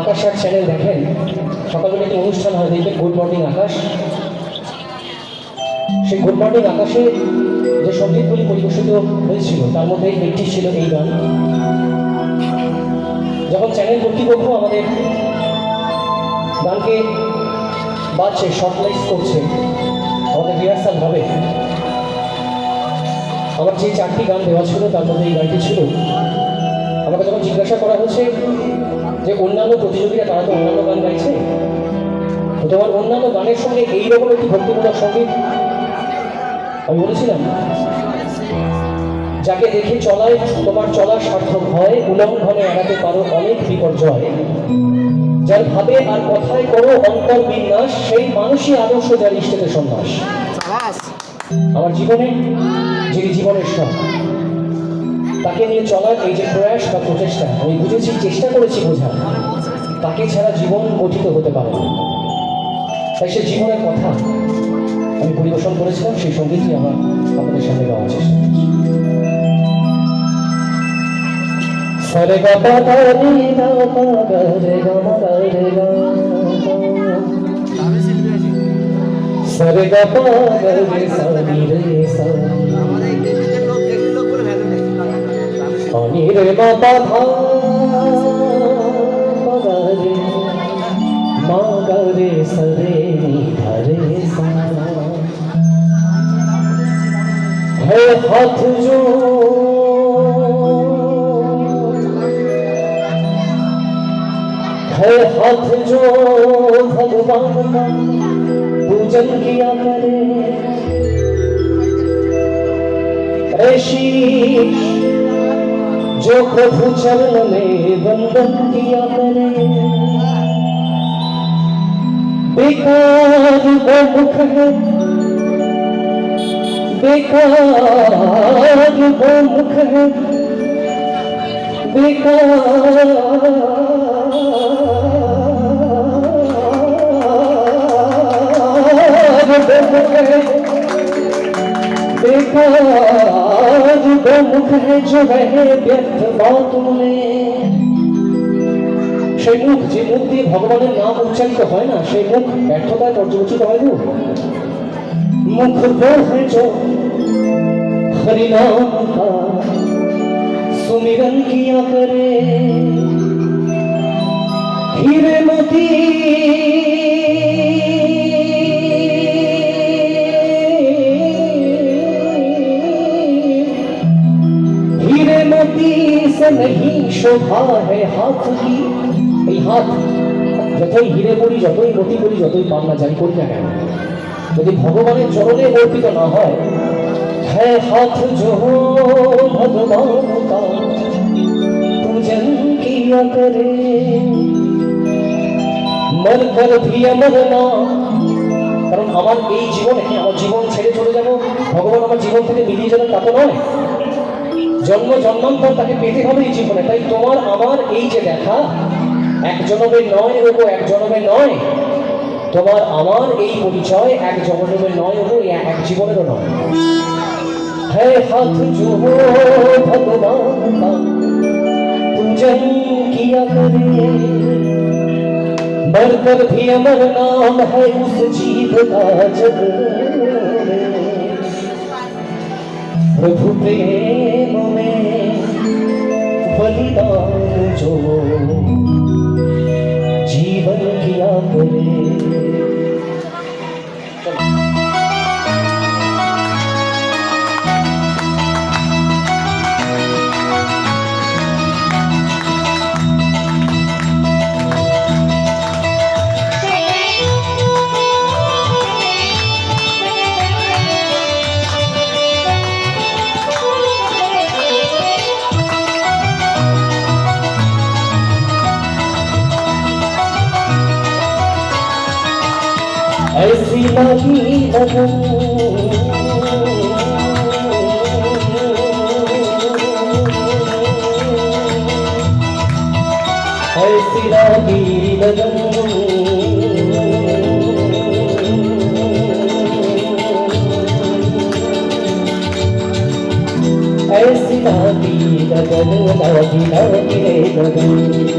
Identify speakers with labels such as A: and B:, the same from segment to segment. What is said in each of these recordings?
A: আকাশ আর channel দেখেন সকালবেলা একটি অনুষ্ঠান হয় দেখবেন গুড মর্নিং আকাশ। সেই গুড মর্নিং আকাশে যে সঙ্গীতগুলি পরিবেশিত হয়েছিল, তার মধ্যে একটি ছিল এই গান। যখন চ্যানেল কর্তৃপক্ষ আমাদের গানকে বাজছে, শর্টলাইজ করছে, আমাদের রিহার্সাল হবে, আমার যে চারটি গান দেওয়া ছিল, তার মধ্যে এই গানটি ছিল। আমাকে যখন জিজ্ঞাসা করা হচ্ছে যে অন্যান্য প্রতিযোগীরা তারা তো অন্যান্য গান গাইছে তোমার অন্যান্য গানের সঙ্গে এইরকম একটি ভক্তিমূলক সংগীত আমি বলেছিলাম? যাকে দেখে চলায়, তোমার চলা সার্থক হয় উল্লঙ্ঘনে এড়াতে পারো অনেক বিপর্যয়। যার ভাবে আর কথায় করো অন্তর বিন্যাস, সেই মানুষই আদর্শ যার ইষ্টেতে সন্ন্যাস। আমার জীবনে, যিনি জীবনের সব, তাকে নিয়ে চলার এই যে প্রয়াস বা প্রচেষ্টা, আমি বুঝেছি, চেষ্টা করেছি বোঝার। তাকে ছাড়া জীবন গঠিত হতে পারে তাই সে জীবনের কথা আমি পরিবেশন করেছিলাম, সেই সঙ্গীতই আমার আপনাদের সামনে গাওয়ার চেষ্টা সরে গা পা গা। সরে গা। है हाथ जो है हाथ जो भगवान का पूजन किया करे ऐसी जो प्रभु चरण में वंदन किया करे बेकार वो मुख है बेकार দেব মুখে বিকার মুখে জমে ব্যর্থ পাও তুমি সেই মুখ যে মুখ দিয়ে ভগবানের নাম উচ্চারিত হয় না সেই মুখ ব্যর্থতায় পর্যবেচিত হয় মুখ মুখ হরিনাম সুমিরন কিয়া করে হিরে মতি হিরে মতি সে নহি শোভা হে হাত কি? এই হাত যতই হিরে করি যতই মতি বলি, যতই পান না যাই করি না কেন। যদি ভগবানের চরণে অর্পিত না হয় হ্যাঁ হাত जो भगवान का पूजन किया करे মর কর भी अमर না কারণ আমার এই জীবনে আমার জীবন ছেড়ে চলে যাব ভগবান আমার জীবন থেকে মিলিয়ে যাবেন তা তো নয় জন্ম জন্মান্তর তাকে পেতে হবে এই জীবনে তাই তোমার আমার এই যে দেখা এক জনমের নয় ওগো এক জনমের নয় তোমার আমার এই পরিচয় এক জনমের নয় ওগো এ- এক জীবনেরও নয় है हाथ जो हो भगवान का। पूजन किया करे। बढ़कर भी अमर नाम है उस जीव का जग। प्रभु प्रेम में बलिदान जो जीवन किया करे। ऐसी लगी लगन ऐसी लगी लगन ऐसी लगी लगन लगी लगी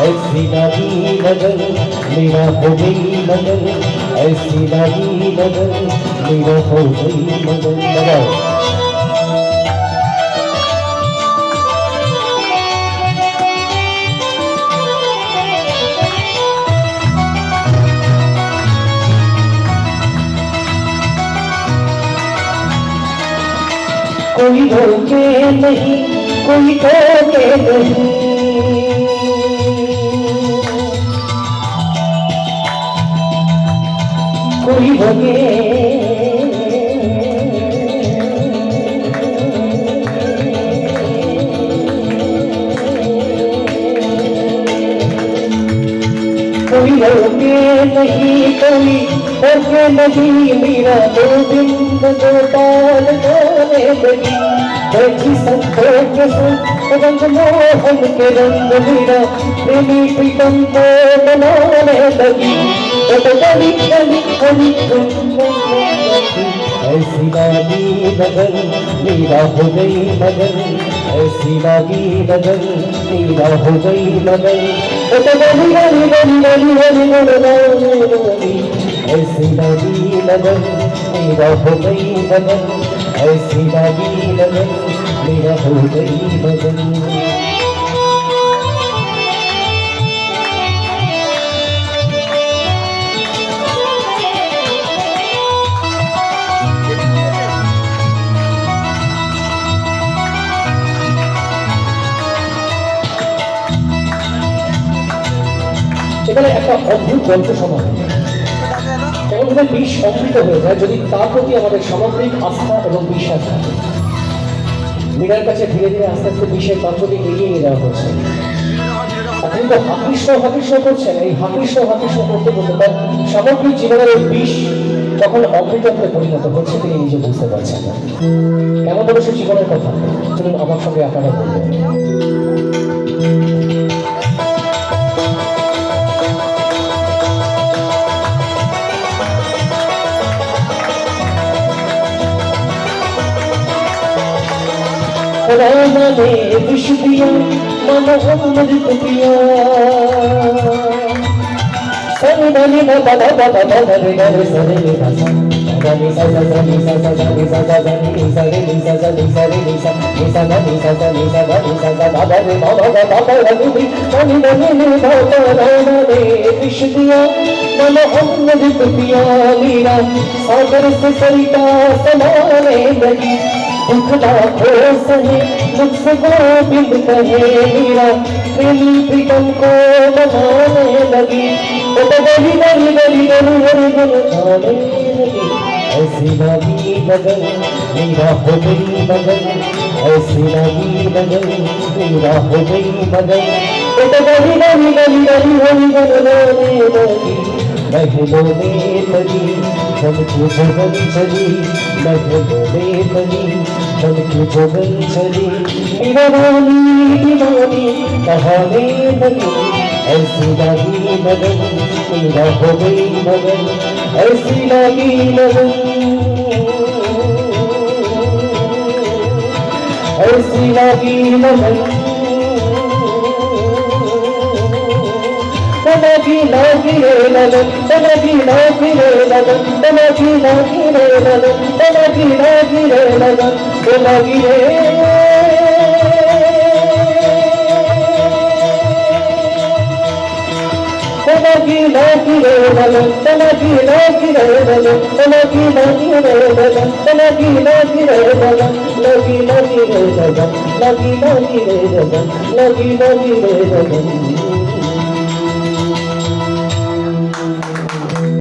A: ऐसी लागी लगन मेरा हो गई लगन ऐसी लागी लगन मेरा हो गई लगन लगाओ। कोई रोके नहीं, कोई टोके नहीं। कोई भगे कोई रोके नहीं, कोई रोके नहीं। मेरा दो दिन दो ताल गाने लगी बैठी संतों के रंग मोहन के रंग मेरा प्रेमी प्रीतम को बनाने लगी। तो ऐसी लागी लगन मेरा हो गई लगन ऐसी लागी लगन मेरा हो गई लगन तो गली गली गली गली गली गली गली ऐसी लागी लगन मेरा हो गई लगन ऐसी लागी लगन मेरा हो गई लगन এখানে একটা অদ্ভুত গল্প শোনা হয় এমন ভাবে বিষ অমৃত হয়ে যায় যদি তার প্রতি আমাদের সামগ্রিক আস্থা এবং বিশ্বাস থাকে। মীরার কাছে ধীরে ধীরে আস্তে আস্তে বিষের পাত্রটি এগিয়ে নিয়ে যাওয়া হচ্ছে। আপনি তো হাকৃষ্ণ হাকৃষ্ণ করছেন, এই হাকৃষ্ণ হাকৃষ্ণ করতে করতে তার সামগ্রিক জীবনের বিষ তখন অমৃতত্বে পরিণত হচ্ছে তিনি নিজে বুঝতে পারছেন না। কেমন সে জীবনের কথা? চলুন আমার সঙ্গে আপনারা বলবেন मौलाना ने भी शुक्रिया मामा मोहम्मद को दिया सरे नली न बला बला बला रे रे सरे रे सरे सा सा सा नी सा सा सा नी सा सा सा नी सा रे नी सा सा नी सा रे नी सा नी सा ना नी सा सा नी सा ना नी सा सा बाबा रे बाबा गा बाबा रे नी नली नली ने मौलाना ने भी शुक्रिया मामा मोहम्मद को दिया लीला सागर से सरिता समाने लगी दुख लाखों सहे मुझसे गोविंद कहे मीरा प्रेमी प्रीतम को मनाने लगी वो तो गली गली गली गली गली गली गाने लगी ऐसी लगी लगन मीरा हो गई मगन ऐसी लगी लगन मीरा हो गई मगन वो तो गली गली गली गली गली गली गाने लगी महलों में पड़ी मन की जोगन चली महलों में पड़ी मन की जोगन चली मेरा रानी दीवानी कहाने लगी ऐसी लगी लगन मेरा हो गई मगन ऐसी लगी लगन ऐसी लगी लगन নভিলো ফিরে লালো নভিলো ফিরে লালো নভিলো ফিরে লালো নভিলো ফিরে লালো নভিলে নভিলো ফিরে লালো নভিলো ফিরে লালো নভিলো ফিরে লালো নভিলো ফিরে লালো নভিলো ফিরে লালো নভিলো ফিরে লালো নভিলো ফিরে লালো